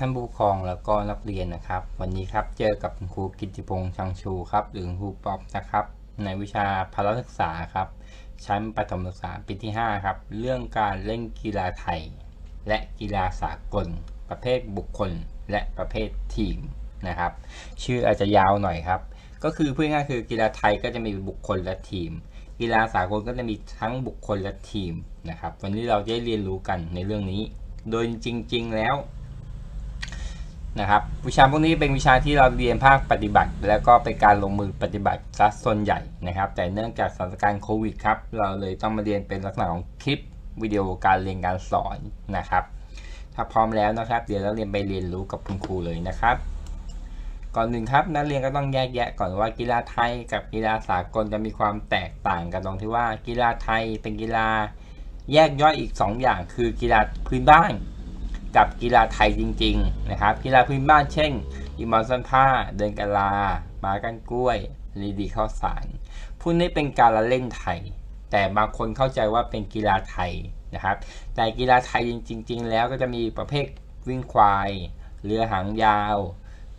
ท่านผู้ปกครองแล้วก็นักเรียนนะครับ วันนี้ครับเจอกับคุณครูกิติพงษ์ชังชูครับหรือคุณครูป๊อปนะครับ ในวิชาพละศึกษาครับ ชั้นประถมศึกษาปีที่ 5 ครับ เรื่องการเล่นกีฬาไทย และกีฬาสากล ประเภทบุคคล และประเภททีมนะครับ ชื่ออาจจะยาวหน่อยครับ ก็คือพูดง่ายคือกีฬาไทยก็จะมีบุคคลและทีม กีฬาสากลก็จะมีทั้งบุคคลและทีมนะครับ วันนี้เราจะได้เรียนรู้กันในเรื่องนี้ โดยจริง ๆ แล้วนะครับวิชาพวกนี้เป็นวิชาที่เราเรียนภาคปฏิบัติ แล้วก็เป็นการลงมือปฏิบัติซะส่วนใหญ่นะครับ แต่เนื่องจากสถานการณ์โควิดครับ เราเลยต้องมาเรียนเป็นลักษณะของคลิป วิดีโอการเรียนการสอนนะครับ ถ้าพร้อมแล้วนะครับ เดี๋ยวเราเรียนไปเรียนรู้กับคุณครูเลยนะครับ ก่อนหนึ่งครับนักเรียนก็ต้องแยกแยะก่อนว่ากีฬาไทยกับกีฬาสากลจะมีความแตกต่างกันตรงที่ว่ากีฬาไทยเป็นกีฬาแยกย่อยอีก 2 อย่าง คือกีฬาพื้นบ้านกับกีฬาไทยจริง ๆ นะครับ กีฬาพื้นบ้านเช่นอีมอนซันผ้า เดินกะลาหมากันกล้วยรีดีข้าวสารพวกนี้เป็นการละเล่นไทย แต่บางคนเข้าใจว่าเป็นกีฬาไทยนะครับ แต่กีฬาไทยจริง ๆ แล้วก็จะมีประเภทวิ่งควาย เรือหางยาว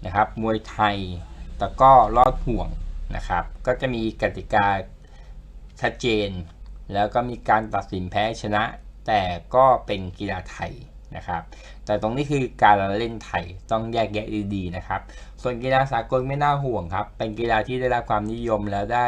นะครับมวยไทยตะก้อลอดห่วงนะครับ ก็จะมีกติกาชัดเจน แล้วก็มีการตัดสินแพ้ชนะ แต่ก็เป็นกีฬาไทย นะครับ แต่ตรงนี้คือการเล่นไทยต้องแยกแยะดีๆนะครับ ส่วนกีฬาสากลไม่น่าห่วงครับ เป็นกีฬาที่ได้รับความนิยมแล้วได้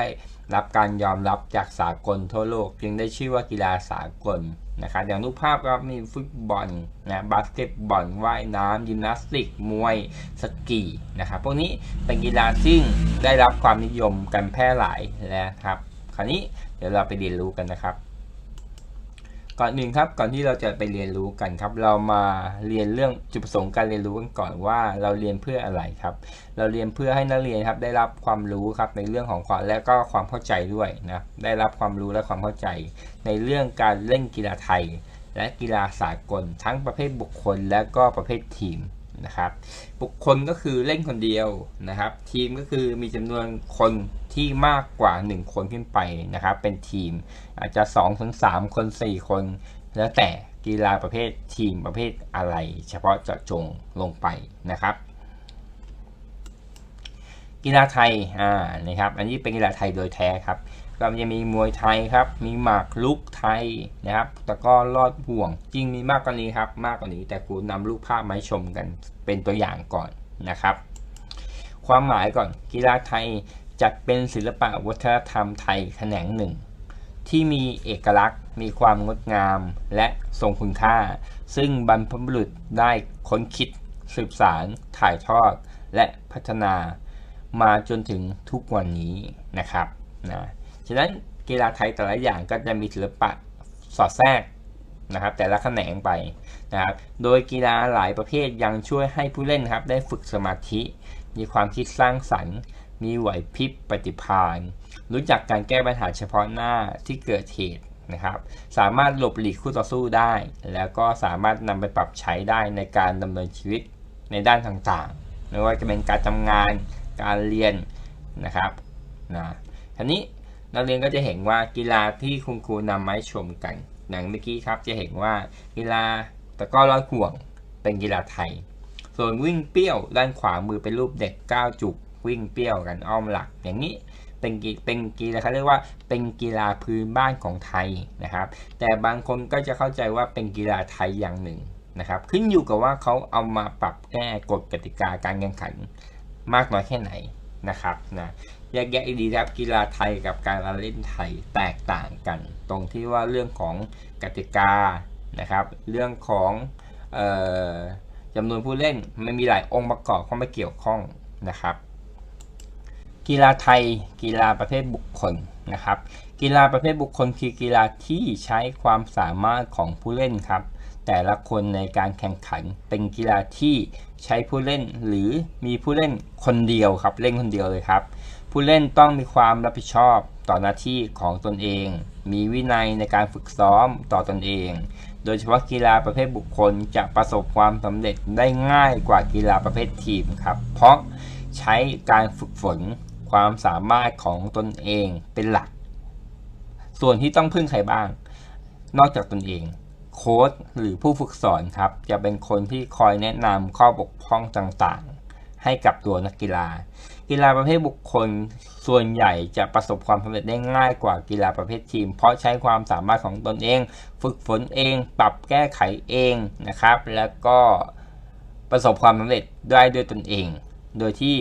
รับการยอมรับจากสากลทั่วโลก จึงได้ชื่อว่ากีฬาสากลนะครับ อย่างรูปภาพก็มีฟุตบอลนะบาสเกตบอลว่ายน้ำยิมนาสติก มวยสกีนะครับพวกนี้เป็นกีฬาซึ่งได้รับความนิยมกันแพร่หลายแล้วครับ คราวนี้เดี๋ยวเราไปเรียนรู้กันนะครับ ก่อนหนึ่งครับก่อนที่เราจะไปเรียนรู้กันครับ เรามาเรียนเรื่องจุดประสงค์การเรียนรู้กันก่อนว่าเราเรียนเพื่ออะไรครับ เราเรียนเพื่อให้นักเรียนครับได้รับความรู้ครับในเรื่องของความและก็ความเข้าใจด้วยนะได้รับความรู้และความเข้าใจ ในเรื่องการเล่นกีฬาไทย และกีฬาสากล ทั้งประเภทบุคคลและก็ประเภททีม นะครับ บุคคลก็คือเล่นคนเดียวนะครับ ทีมก็คือมีจำนวนคนที่มากกว่า 1 คนขึ้นไปนะครับ เป็นทีมอาจจะ2ถึง3คน 4 คน แล้วแต่กีฬาประเภททีมประเภทอะไร เฉพาะเจาะจงลงไปนะครับ กีฬาไทยอ่านะครับ อันนี้เป็นกีฬาไทยโดยแท้ครับ ก็จะมีมวยไทยครับ มีหมากลุกไทยนะครับตะกร้อลอดห่วง จริงมีมากกว่านี้ครับ มากกว่านี้แต่กูนำรูปภาพมาให้ชมกันเป็นตัวอย่างก่อนนะครับ ความหมายก่อนกีฬาไทยจัดเป็นศิลปะวัฒนธรรมไทยแขนงหนึ่ง ที่มีเอกลักษณ์ มีความงดงามและทรงคุณค่า ซึ่งบรรพบุรุษได้ค้นคิดสืบสาร ถ่ายทอดและพัฒนา มาจนถึงทุกวันนี้นะครับนะ ฉะนั้นกีฬาไทยแต่ละอย่างก็จะมีศิลปะสอดแทรกนะครับแต่ละแขนงไปนะครับโดยกีฬาหลายประเภทยังช่วยให้ผู้เล่นครับได้ฝึกสมาธิ มีความคิดสร้างสรรค์ มีไหวพริบปฏิภาณรู้จักการแก้ปัญหาเฉพาะหน้าที่เกิดเหตุนะครับสามารถหลบหลีกคู่ต่อสู้ได้ แล้วก็สามารถนำไปปรับใช้ได้ในการดำเนินชีวิตในด้านต่างๆ ไม่ว่าจะเป็นการทำงานการเรียนนะครับนะทีนี้ นักเรียนก็จะเห็นว่ากีฬาที่คุณครูนำมาให้ชมกันอย่างเมื่อกี้ครับจะเห็นว่ากีฬาตะก้อลอยห่วงเป็นกีฬาไทย ส่วนวิ่งเปี้ยวด้านขวามือเป็นรูปเด็กก้าวจุก วิ่งเปี้ยวกันอ้อมหลัก อย่างนี้เป็นกีเป็นกีฬาเขาเรียกว่าเป็นกีฬาพื้นบ้านของไทยนะครับ แต่บางคนก็จะเข้าใจว่าเป็นกีฬาไทยอย่างหนึ่งนะครับ ขึ้นอยู่กับว่าเขาเอามาปรับแก้กฎกติกาการแข่งขันมากน้อยแค่ไหนนะครับนะ แยกแยะดีครับกีฬาไทยกับการเล่นไทยแตกต่างกัน ตรงที่ว่าเรื่องของกติกานะครับ เรื่องของออจำนวนผู้เล่นมันมีหลายองค์ประกอบเข้ามาเกี่ยวข้องนะครับ กีฬาไทยกีฬาประเภทบุคคลนะครับ กีฬาประเภทบุคคลคือกีฬาที่ใช้ความสามารถของผู้เล่นครับ แต่ละคนในการแข่งขันเป็นกีฬาที่ใช้ผู้เล่นหรือมีผู้เล่นคนเดียวครับเล่นคนเดียวเลยครับ ผู้เล่นต้องมีความรับผิดชอบต่อหน้าที่ของตนเอง มีวินัยในการฝึกซ้อมต่อตนเอง โดยเฉพาะกีฬาประเภทบุคคลจะประสบความสำเร็จได้ง่ายกว่ากีฬาประเภททีมครับ เพราะใช้การฝึกฝนความสามารถของตนเองเป็นหลัก ส่วนที่ต้องพึ่งใครบ้าง นอกจากตนเอง โค้ชหรือผู้ฝึกสอนครับ จะเป็นคนที่คอยแนะนำข้อบกพร่องต่างๆ ให้กับตัวนักกีฬา กีฬาประเภทบุคคลส่วนใหญ่จะประสบความสำเร็จได้ง่ายกว่ากีฬาประเภททีม เพราะใช้ความสามารถของตนเอง ฝึกฝนเอง ปรับแก้ไขเองนะครับ แล้วก็ประสบความสำเร็จได้ด้วยตนเอง โดยที่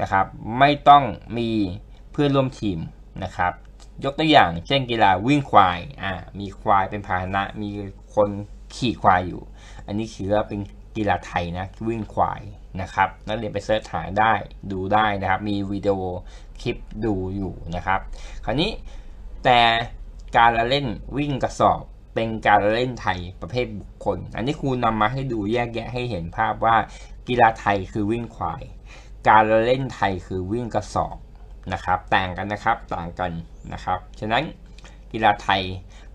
นะครับไม่ต้องมีเพื่อนร่วมทีมนะครับ ยกตัวอย่างเช่นกีฬาวิ่งควายอ่ามีควายเป็นพาหนะ มีคนขี่ควายอยู่ อันนี้ถือว่าเป็นกีฬาไทยนะวิ่งควาย นะครับนักเรียนไปเสิร์ชหาได้ดูได้นะครับ มีวิดีโอคลิปดูอยู่นะครับ คราวนี้แต่การละเล่นวิ่งกระสอบเป็นการละเล่นไทยประเภทบุคคล อันนี้ครูนำมาให้ดูแยกแยะให้เห็นภาพว่ากีฬาไทยคือวิ่งควาย การละเล่นไทยคือวิ่งกระสอบนะครับ ต่างกันนะครับต่างกันนะครับ ฉะนั้นกีฬาไทย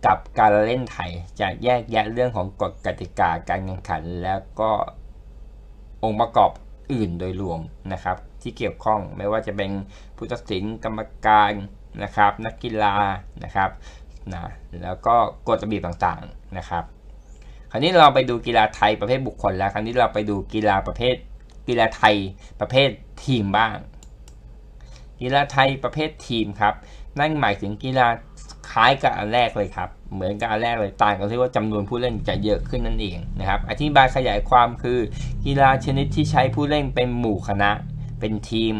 กับการละเล่นไทยจะแยกแยะเรื่องของกฎกติกาการแข่งขัน แล้วก็ องค์ประกอบอื่นโดยรวมนะครับ ที่เกี่ยวข้องไม่ว่าจะเป็นผู้ตัดสินกรรมการนะครับ นักกีฬานะครับนะแล้วก็กฎระเบียบต่างๆนะครับ คราวนี้เราไปดูกีฬาไทยประเภทบุคคลแล้ว คราวนี้เราไปดูกีฬาประเภทกีฬาไทยประเภททีมบ้าง กีฬาไทยประเภททีมครับ นั่นหมายถึงกีฬา คล้ายกับอันแรกเลยครับ เหมือนกับอันแรกเลยต่างกันที่ว่าจำนวนผู้เล่นจะเยอะขึ้นนั่นเองนะครับ อธิบายขยายความคือกีฬาชนิดที่ใช้ผู้เล่นเป็นหมู่คณะ เป็นทีม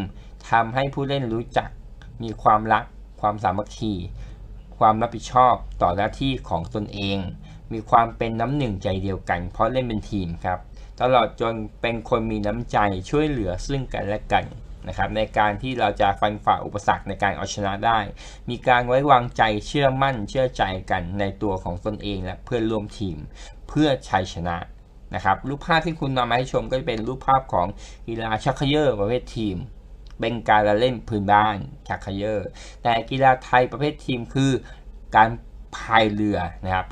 ทำให้ผู้เล่นรู้จัก มีความรัก ความสามัคคี ความรับผิดชอบต่อหน้าที่ของตนเอง มีความเป็นน้ำหนึ่งใจเดียวกัน เพราะเล่นเป็นทีมครับ ตลอดจนเป็นคนมีน้ำใจช่วยเหลือซึ่งกันและกัน นะครับในการที่เราจะฟันฝ่าอุปสรรคในการเอาชนะได้ มีการไว้วางใจเชื่อมั่นเชื่อใจกันในตัวของตนเองและเพื่อนร่วมทีม เพื่อชัยชนะนะครับรูปภาพที่คุณนำมาให้ชมก็จะเป็นรูปภาพของกีฬาชักเขยอร์ประเภททีม เป็นการละเล่นพื้นบ้านชักเขยอร์แต่กีฬาไทยประเภททีมคือการพายเรือนะครับ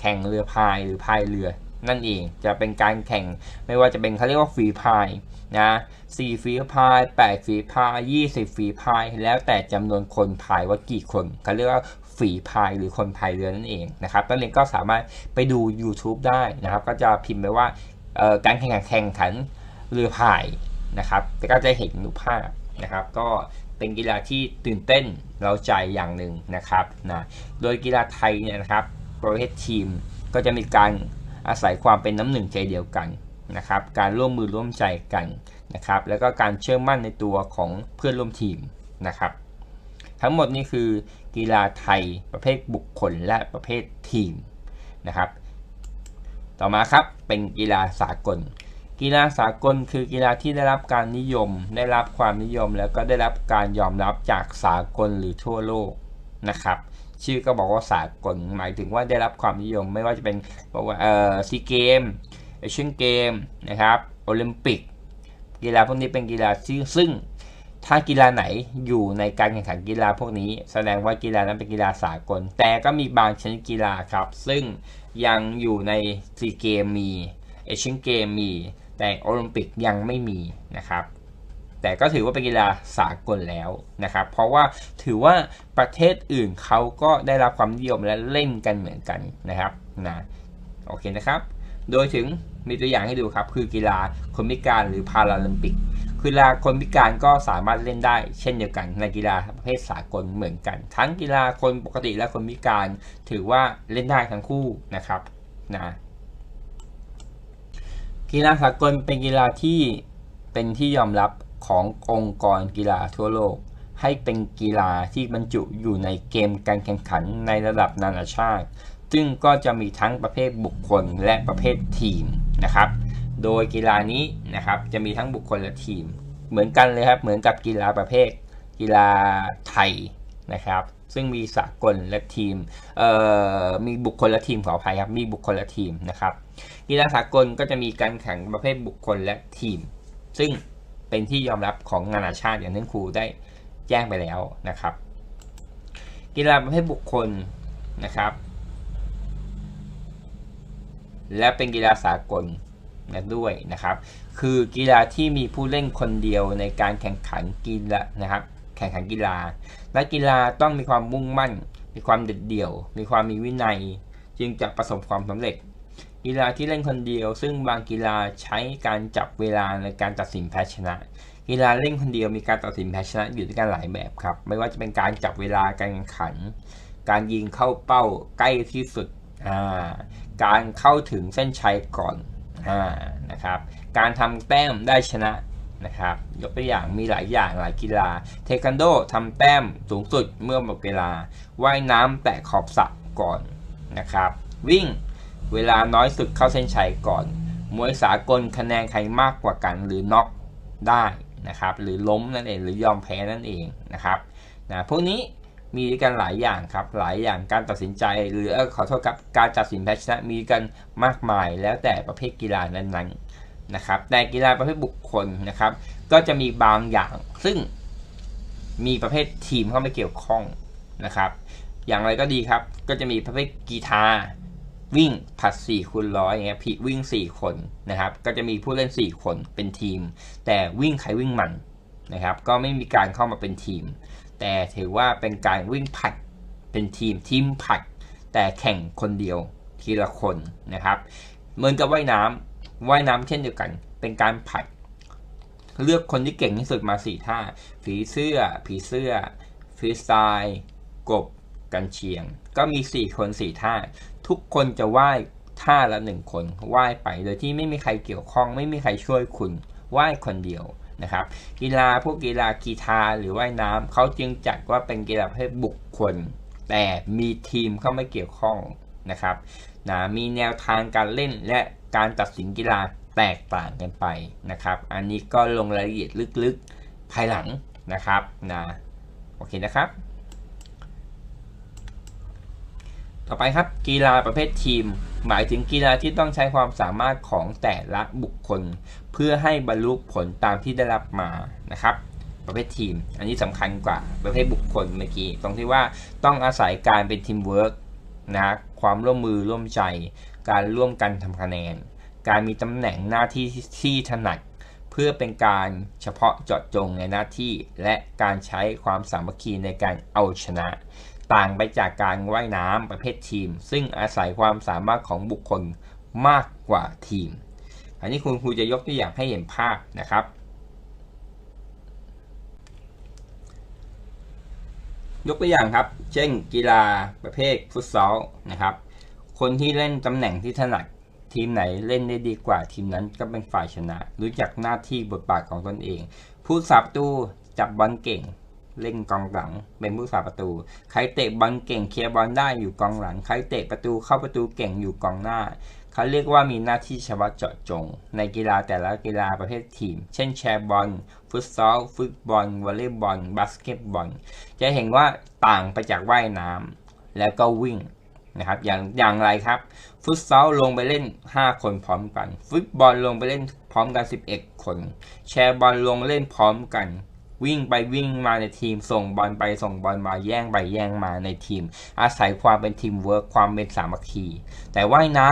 แข่งเรือพายหรือพายเรือ นั่นเองจะเป็นการแข่งไม่ว่าจะเป็นเขาเรียกว่าฝีพายนะสี่ฝีพายแปดฝีพายยี่สิบฝีพาย แล้วแต่จำนวนคนพายว่ากี่คนเขาเรียกว่าฝีพายหรือคนพายเรือนั่นเองนะครับนักเรียนก็สามารถไปดู YouTube ได้นะครับ ก็จะพิมพ์ไปว่าการแข่งขันแข่งขันเรือพายนะครับแต่ก็จะเห็นรูปภาพนะครับ ก็เป็นกีฬาที่ตื่นเต้นเราใจอย่างหนึ่งนะครับนะโดยกีฬาไทยเนี่ยนะครับประเภททีมก็จะมีการ อาศัยความเป็นน้ำหนึ่งใจเดียวกันนะครับ การร่วมมือร่วมใจกันนะครับ แล้วก็การเชื่อมั่นในตัวของเพื่อนร่วมทีมนะครับ ทั้งหมดนี่คือกีฬาไทยประเภทบุคคลและประเภททีมนะครับ ต่อมาครับเป็นกีฬาสากล กีฬาสากลคือกีฬาที่ได้รับการนิยม ได้รับความนิยมแล้วก็ได้รับการยอมรับจากสากลหรือทั่วโลกนะครับ ชื่อก็บอกว่าสากลหมายถึงว่าได้รับความนิยม ไม่ว่าจะเป็นบอกว่าเอ่อซีเกมเอเชียนเกมนะครับโอลิมปิก กีฬาพวกนี้เป็นกีฬาซึ่ง ถ้ากีฬาไหนอยู่ในการแข่งขันกีฬาพวกนี้ แสดงว่ากีฬานั้นเป็นกีฬาสากล แต่ก็มีบางชนิดกีฬาครับ ซึ่งยังอยู่ในซีเกมมีเอเชียนเกมมี แต่โอลิมปิกยังไม่มีนะครับ แต่ก็ถือว่าเป็นกีฬาสากลแล้วนะครับ เพราะว่าถือว่าประเทศอื่นเขาก็ได้รับความนิยมและเล่นกันเหมือนกันนะครับนะโอเคนะครับ โดยถึงมีตัวอย่างให้ดูครับ คือกีฬาคนพิการหรือพาราลิมปิกกีฬาคนพิการก็สามารถเล่นได้ เช่นเดียวกันในกีฬาประเภทสากลเหมือนกัน ทั้งกีฬาคนปกติและคนพิการ ถือว่าเล่นได้ทั้งคู่นะครับนะกีฬาสากลเป็นกีฬาที่เป็นที่ยอมรับ ขององค์กรกีฬาทั่วโลก ให้เป็นกีฬาที่บรรจุอยู่ในเกมการแข่งขันในระดับนานาชาติ ซึ่งก็จะมีทั้งประเภทบุคคลและประเภททีมนะครับ โดยกีฬานี้นะครับจะมีทั้งบุคคลและทีม เหมือนกันเลยครับ เหมือนกับกีฬาประเภท กีฬาไทยนะครับซึ่งมีสากลและทีม เอ่อ มีบุคคลและทีมขออภัยครับ มีบุคคลและทีมนะครับ กีฬาสากลก็จะมีการแข่งประเภทบุคคลและทีม ซึ่ง เป็นที่ยอมรับของนานาชาติอย่างที่ครูได้แจ้งไปแล้วนะครับ กีฬาประเภทบุคคลนะครับ และเป็นกีฬาสากลนะด้วยนะครับ คือกีฬาที่มีผู้เล่นคนเดียวในการแข่งขันกีฬานะครับ แข่งขันกีฬานักกีฬาต้องมีความมุ่งมั่น มีความเด็ดเดี่ยว มีความมีวินัย จึงจะประสบความสำเร็จ กีฬาที่เล่นคนเดียว ซึ่งบางกีฬาใช้การจับเวลาในการตัดสินแพ้ชนะ กีฬาเล่นคนเดียวมีการตัดสินแพ้ชนะอยู่ด้วยกันหลายแบบครับ ไม่ว่าจะเป็นการจับเวลาการแข่งขัน การยิงเข้าเป้าใกล้ที่สุดการเข้าถึงเส้นชัยก่อนอนะครับ การทำแต้มได้ชนะนะครับ ยกตัวอย่างมีหลายอย่างหลายกีฬา เทควันโดทำแต้มสูงสุดเมื่อหมดเวลา ว่ายน้ำแตะขอบสระก่อนนะครับ วิ่ง เวลาน้อยสุดเข้าเส้นชัยก่อน มวยสากลคะแนนใครมากกว่ากันหรือน็อกได้นะครับหรือล้มนั่นเองหรือยอมแพ้นั่นเองนะครับนะพวกนี้มีกันหลายอย่างครับหลายอย่างการตัดสินใจหรือเอ่อขอโทษครับการตัดสินแพ้ชนะมีกันมากมายแล้วแต่ประเภทกีฬานั้นๆนะครับแต่กีฬาประเภทบุคคลนะครับ ก็จะมีบางอย่าง ซึ่งมีประเภททีมเข้ามาเกี่ยวข้องนะครับ อย่างไรก็ดีครับก็จะมีประเภทกีฬา วิ่งผัด4คูณร้อยอย่างเงี้ยพี่วิ่ง 4 คนนะครับ ก็จะมีผู้เล่น 4 คนเป็นทีม แต่วิ่งใครวิ่งมันนะครับ ก็ไม่มีการเข้ามาเป็นทีม แต่ถือว่าเป็นการวิ่งผัดเป็นทีมทีมผัด แต่แข่งคนเดียวทีละคนนะครับ เหมือนกับว่ายน้ำว่ายน้ำเช่นเดียวกัน เป็นการผัด เลือกคนที่เก่งที่สุดมาสี่ท่าผีเสื้อ ผีเสื้อฟรีสไตล์กบกันเชียง ก็มี 4 คน 4 ท่า ทุกคนจะว่ายท่าละหนึ่งคนว่ายไป โดยที่ไม่มีใครเกี่ยวข้อง ไม่มีใครช่วยคุณว่ายคนเดียวนะครับ กีฬาพวกกีฬากีฬาหรือว่ายน้ำเขาจึงจัดว่าเป็นกีฬาประเภทบุคคล แต่มีทีมเข้ามาเกี่ยวข้องนะครับนะมีแนวทางการเล่นและการตัดสินกีฬาแตกต่างกันไปนะครับ อันนี้ก็ลงรายละเอียดลึกๆภายหลังนะครับนะโอเคนะครับ ต่อไปครับกีฬาประเภททีม หมายถึงกีฬาที่ต้องใช้ความสามารถของแต่ละบุคคล เพื่อให้บรรลุผลตามที่ได้รับมานะครับประเภททีม อันนี้สำคัญกว่าประเภทบุคคลเมื่อกี้ ตรงที่ว่าต้องอาศัยการเป็นทีมเวิร์กนะความร่วมมือร่วมใจ การร่วมกันทำคะแนน การมีตำแหน่งหน้าที่ที่ถนัด เพื่อเป็นการเฉพาะเจาะจงในหน้าที่ และการใช้ความสามัคคีในการเอาชนะ ต่างไปจากการว่ายน้ำประเภททีม ซึ่งอาศัยความสามารถของบุคคลมากกว่าทีม อันนี้คุณครูจะยกตัวอย่างให้เห็นภาพนะครับ ยกตัวอย่างครับ เช่น กีฬาประเภทฟุตซอลนะครับ คนที่เล่นตำแหน่งที่ถนัดทีมไหนเล่นได้ดีกว่าทีมนั้นก็เป็นฝ่ายชนะ รู้จักหน้าที่บทบาทของตนเอง ผู้สับตู้จับบอลเก่ง เล่นกองหลัง เป็นผู้สาประตู ใครเตะบอลเก่งเคลียร์บอลได้อยู่กองหลัง ใครเตะประตูเข้าประตูเก่งอยู่กองหน้า เขาเรียกว่ามีหน้าที่เฉพาะเจาะจง ในกีฬาแต่ละกีฬาประเภททีม เช่นแชร์บอล ฟุตซอล ฟุตบอล วอลเลย์บอล บาสเกตบอล จะเห็นว่าต่างไปจากว่ายน้ำแล้วก็วิ่งนะครับอย่างอย่างไรครับ ฟุตซอลลงไปเล่น 5 คนพร้อมกัน ฟุตบอลลงไปเล่นพร้อมกัน 11 คน แชร์บอลลงเล่นพร้อมกัน วิ่งไปวิ่งมาในทีมส่งบอลไปส่งบอลมาแย่งไปแย่งมาในทีม อาศัยความเป็นทีมเวิร์คความเป็นสามัคคี แต่ว่ายน้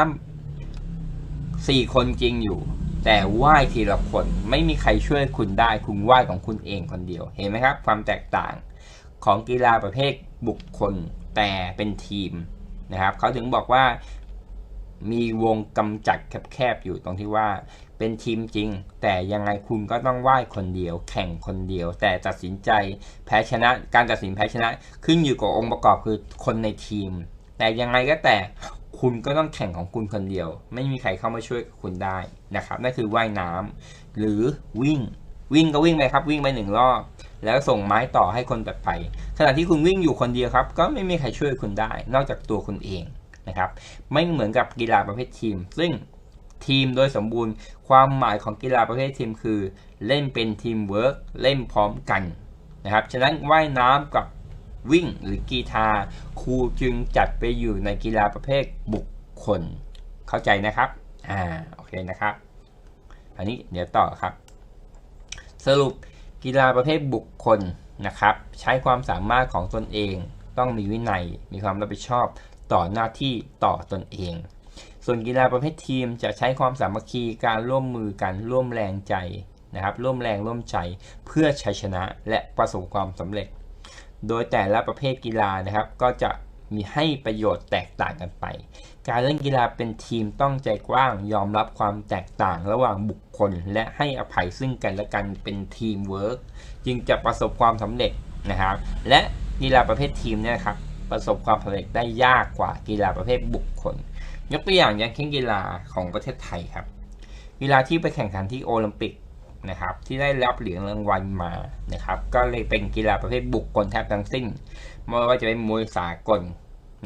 ำสี่คนจริงอยู่ แต่ว่ายทีละคนไม่มีใครช่วยคุณได้คุณว่ายของคุณเองคนเดียวเห็นไหมครับ ความแตกต่างของกีฬาประเภทบุคคลแต่เป็นทีมนะครับเขาถึงบอกว่ามีวงกำจัดแคบๆอยู่ตรงที่ว่า เป็นทีมจริง แต่ยังไงคุณก็ต้องว่ายคนเดียว แข่งคนเดียว แต่ตัดสินใจแพ้ชนะ การตัดสินแพ้ชนะ ขึ้นอยู่กับองค์ประกอบคือคนในทีม แต่ยังไงก็แต่คุณก็ต้องแข่งของคุณคนเดียว ไม่มีใครเข้ามาช่วยคุณได้นะครับนั่นคือว่ายน้ำหรือวิ่งวิ่งก็วิ่งไปครับ วิ่งไปหนึ่งรอบแล้วส่งไม้ต่อให้คนตัดไป ขณะที่คุณวิ่งอยู่คนเดียวครับ ก็ไม่มีใครช่วยคุณได้ นอกจากตัวคุณเองนะครับ ไม่เหมือนกับกีฬาประเภททีม ซึ่ง ทีมโดยสมบูรณ์ ความหมายของกีฬาประเภททีมคือ เล่นเป็นทีมเวิร์กเล่นพร้อมกันนะครับฉะนั้นว่ายน้ำกับวิ่งหรือกีฬาครูจึงจัดไปอยู่ในกีฬาประเภทบุคคลเข้าใจนะครับอ่าโอเคนะครับ อันนี้เดี๋ยวต่อครับ สรุปกีฬาประเภทบุคคลนะครับ ใช้ความสามารถของตนเอง ต้องมีวินัย มีความรับผิดชอบต่อหน้าที่ต่อตนเอง ส่วนกีฬาประเภททีมจะใช้ความสามัคคีการร่วมมือกันร่วมแรงใจนะครับ ร่วมแรงร่วมใจเพื่อชัยชนะและประสบความสำเร็จ โดยแต่ละประเภทกีฬานะครับ ก็จะมีให้ประโยชน์แตกต่างกันไป การเล่นกีฬาเป็นทีมต้องใจกว้างยอมรับความแตกต่างระหว่างบุคคล และให้อภัยซึ่งกันและกันเป็นทีมเวิร์กจึงจะประสบความสำเร็จนะครับ และกีฬาประเภททีมเนี่ยครับประสบความสำเร็จได้ยากกว่ากีฬาประเภทบุคคล ยกตัวอย่างอย่างเช่นกีฬาของประเทศไทยครับ กีฬาที่ไปแข่งขันที่โอลิมปิกนะครับที่ได้รับเหรียญรางวัลมานะครับ ก็เลยเป็นกีฬาประเภทบุคคลแทบทั้งสิ้นไม่ว่าจะเป็นมวยสากล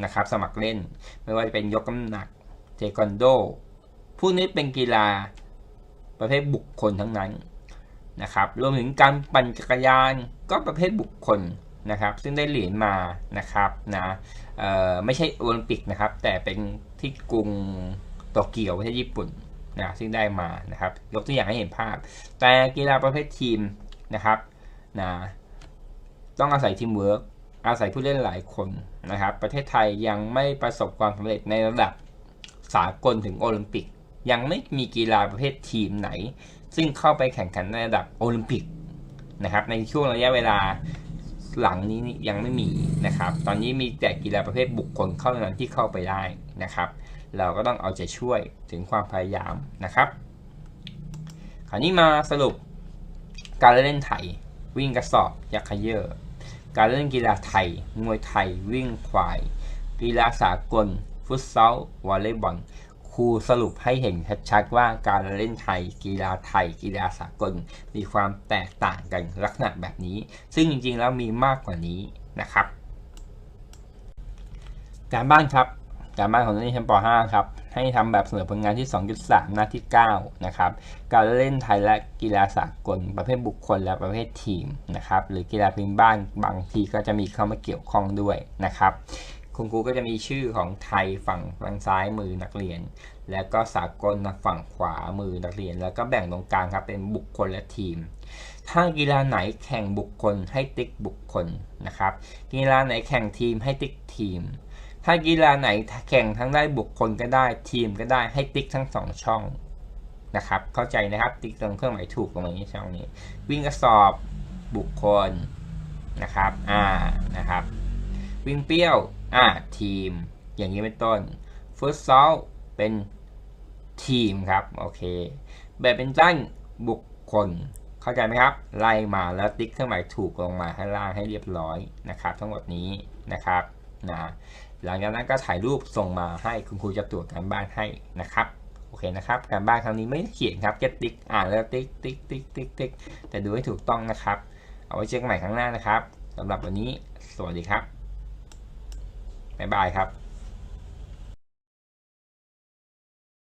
นะครับ สมัครเล่น ไม่ว่าจะเป็นยกน้ำหนักเทควันโดพวกนี้เป็นกีฬาประเภทบุคคลทั้งนั้นนะครับรวมถึงการปั่นจักรยานก็ประเภทบุคคลนะครับ ซึ่งได้เหรียญมานะครับนะ ไม่ใช่โอลิมปิกนะครับ แต่เป็นที่กรุงโตเกียวประเทศญี่ปุ่นนะซึ่งได้มานะครับ ยกตัวอย่างให้เห็นภาพ แต่กีฬาประเภททีมนะครับนะต้องอาศัยทีมเวิร์กอาศัยผู้เล่นหลายคนนะครับ ประเทศไทยยังไม่ประสบความสำเร็จในระดับสากลถึงโอลิมปิก ยังไม่มีกีฬาประเภททีมไหน ซึ่งเข้าไปแข่งขันในระดับโอลิมปิกนะครับในช่วงระยะเวลา หลังนี้ยังไม่มีนะครับ ตอนนี้มีแต่กีฬาประเภทบุคคลเข้านั้นที่เข้าไปได้นะครับ เราก็ต้องเอาใจช่วยถึงความพยายามนะครับ คราวนี้มาสรุปการเล่นไทย วิ่งกระสอบยักษ์เขยอการเล่นกีฬาไทย มวยไทย วิ่งควาย กีฬาสากล ฟุตซอลวอลเลย์บอล ครูสรุปให้เห็นชัดๆว่าการเล่นไทยกีฬาไทยกีฬาสากล มีความแตกต่างกันลักษณะแบบนี้ ซึ่งจริงๆแล้วมีมากกว่านี้นะครับ การบ้านครับการบ้านของนักเรียนชั้นป .5 ครับให้ทำแบบเสนอผลงานที่ 2.3 หน้าที่ 9 นะครับ การเล่นไทยและกีฬาสากล ประเภทบุคคลและประเภททีมนะครับ หรือกีฬาพื้นบ้านบางทีก็จะมีเข้ามาเกี่ยวข้องด้วยนะครับ คุณครูก็จะมีชื่อของไทยฝั่งฝั่งซ้ายมือนักเรียน แล้วก็สากลฝั่งขวามือนักเรียน แล้วก็แบ่งตรงกลางครับเป็นบุคคลและทีม ถ้ากีฬาไหนแข่งบุคคลให้ติ๊กบุคคลนะครับ กีฬาไหนแข่งทีมให้ติ๊กทีม ถ้ากีฬาไหนแข่งทั้งได้บุคคลก็ได้ทีมก็ได้ให้ติ๊กทั้งสองช่องนะครับ เข้าใจนะครับติ๊กตรงเครื่องหมายถูกตรงนี้ช่องนี้ วิ่งกระสอบบุคคลนะครับ อ่า นะครับ วิ่งเปรี้ยว อ่าทีม อย่างนี้เป็นต้นฟุตซอลเป็นทีมครับ โอเค แบดเป็นตั้นบุคคล เข้าใจไหมครับ ไล่มาแล้วติ๊กเครื่องหมายถูกลงมาให้ล่างให้เรียบร้อยนะครับ ทั้งหมดนี้นะครับนะหลังจากนั้นก็ถ่ายรูปส่งมาให้คุณครูจะตรวจการบ้านให้นะครับโอเคนะครับการบ้านครั้งนี้ไม่เขียนครับแค่ติ๊กอ่านแล้วติ๊กติ๊กติ๊กติ๊กติ๊กแต่ดูให้ถูกต้องนะครับ เอาไว้เจอกันใหม่ครั้งหน้านะครับสำหรับวันนี้สวัสดีครับ บ๊ายบายครับ